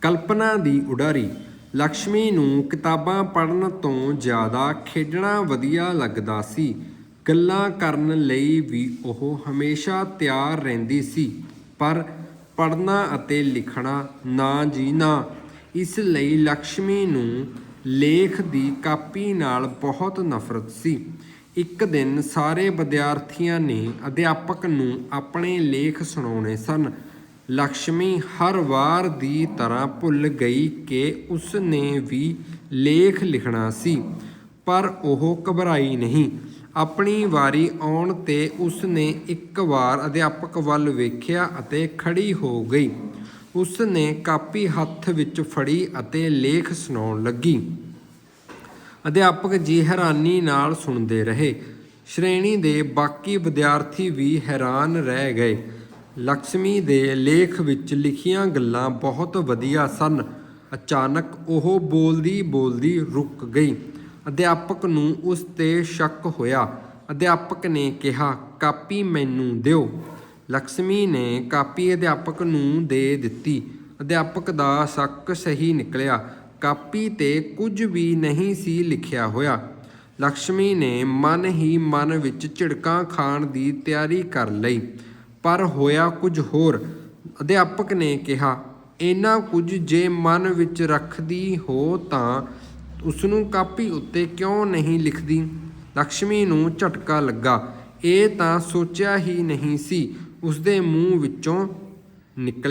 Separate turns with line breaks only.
ਕਲਪਨਾ ਦੀ ਉਡਾਰੀ। ਲక్ష్ਮੀ ਨੂੰ ਕਿਤਾਬਾਂ ਪੜ੍ਹਨ ਤੋਂ ਜ਼ਿਆਦਾ ਖੇਡਣਾ ਵਧੀਆ ਲੱਗਦਾ ਸੀ। ਗੱਲਾਂ ਕਰਨ ਲਈ ਵੀ ਉਹ ਹਮੇਸ਼ਾ ਤਿਆਰ ਰਹਿੰਦੀ ਸੀ। ਪਰ ਪੜ੍ਹਨਾ ਅਤੇ ਲਿਖਣਾ ਨਾ ਜੀ ਨਾ। ਇਸ ਲਈ ਲక్ష్ਮੀ ਨੂੰ ਲੇਖ ਦੀ ਕਾਪੀ ਨਾਲ ਬਹੁਤ ਨਫ਼ਰਤ ਸੀ। ਇੱਕ ਦਿਨ ਸਾਰੇ ਵਿਦਿਆਰਥੀਆਂ ਨੇ ਅਧਿਆਪਕ ਨੂੰ ਆਪਣੇ ਲੇਖ ਸੁਣਾਉਣੇ ਸਨ। ਲక్ష్ਮੀ ਹਰ ਵਾਰ ਦੀ ਤਰ੍ਹਾਂ ਭੁੱਲ ਗਈ ਕਿ ਉਸ ਨੇ ਵੀ ਲੇਖ ਲਿਖਣਾ ਸੀ, ਪਰ ਉਹ ਘਬਰਾਈ ਨਹੀਂ। ਆਪਣੀ ਵਾਰੀ ਆਉਣ ਤੇ ਉਸ ਨੇ ਇੱਕ ਵਾਰ ਅਧਿਆਪਕ ਵੱਲ ਵੇਖਿਆ ਅਤੇ ਖੜੀ ਹੋ ਗਈ। ਉਸ ਨੇ ਕਾਪੀ ਹੱਥ ਵਿੱਚ ਫੜੀ ਅਤੇ ਲੇਖ ਸੁਣਾਉਣ ਲੱਗੀ। ਅਧਿਆਪਕ ਜੀ ਹੈਰਾਨੀ ਨਾਲ ਸੁਣਦੇ ਰਹੇ। ਸ਼੍ਰੇਣੀ ਦੇ ਬਾਕੀ ਵਿਦਿਆਰਥੀ ਵੀ ਹੈਰਾਨ ਰਹਿ ਗਏ। ਲక్ష్ਮੀ ਦੇ ਲੇਖ ਵਿੱਚ ਲਿਖੀਆਂ ਗੱਲਾਂ ਬਹੁਤ ਵਧੀਆ ਸਨ। ਅਚਾਨਕ ਉਹ ਬੋਲਦੀ ਬੋਲਦੀ ਰੁਕ ਗਈ। ਅਧਿਆਪਕ ਨੂੰ ਉਸ ਤੇ ਸ਼ੱਕ ਹੋਇਆ। ਅਧਿਆਪਕ ਨੇ ਕਿਹਾ, ਕਾਪੀ ਮੈਨੂੰ ਦਿਓ। ਲక్ష్ਮੀ ਨੇ ਕਾਪੀ ਅਧਿਆਪਕ ਨੂੰ ਦੇ ਦਿੱਤੀ। ਅਧਿਆਪਕ ਦਾ ਸ਼ੱਕ ਸਹੀ ਨਿਕਲਿਆ। ਕਾਪੀ ਤੇ ਕੁਝ ਵੀ ਨਹੀਂ ਸੀ ਲਿਖਿਆ ਹੋਇਆ। ਲక్ష్ਮੀ ਨੇ ਮਨ ਹੀ ਮਨ ਵਿੱਚ ਝਿੜਕਾਂ ਖਾਣ ਦੀ ਤਿਆਰੀ ਕਰ ਲਈ। ਪਰ ਹੋਇਆ ਕੁਝ ਹੋਰ। ਅਧਿਆਪਕ ਨੇ ਕਿਹਾ ਇੰਨਾ ਕੁਝ ਜੇ ਮਨ ਵਿੱਚ ਰੱਖਦੀ ਹੋ ਤਾਂ ਉਸ ਨੂੰ ਕਾਪੀ ਉੱਤੇ ਕਿਉਂ ਨਹੀਂ ਲਿਖਦੀ? ਲక్ష్ਮੀ ਨੂੰ ਝਟਕਾ ਲੱਗਾ। ਇਹ ਤਾਂ ਸੋਚਿਆ ਹੀ ਨਹੀਂ ਸੀ। ਉਸਦੇ ਮੂੰਹ ਵਿੱਚੋਂ ਨਿਕਲ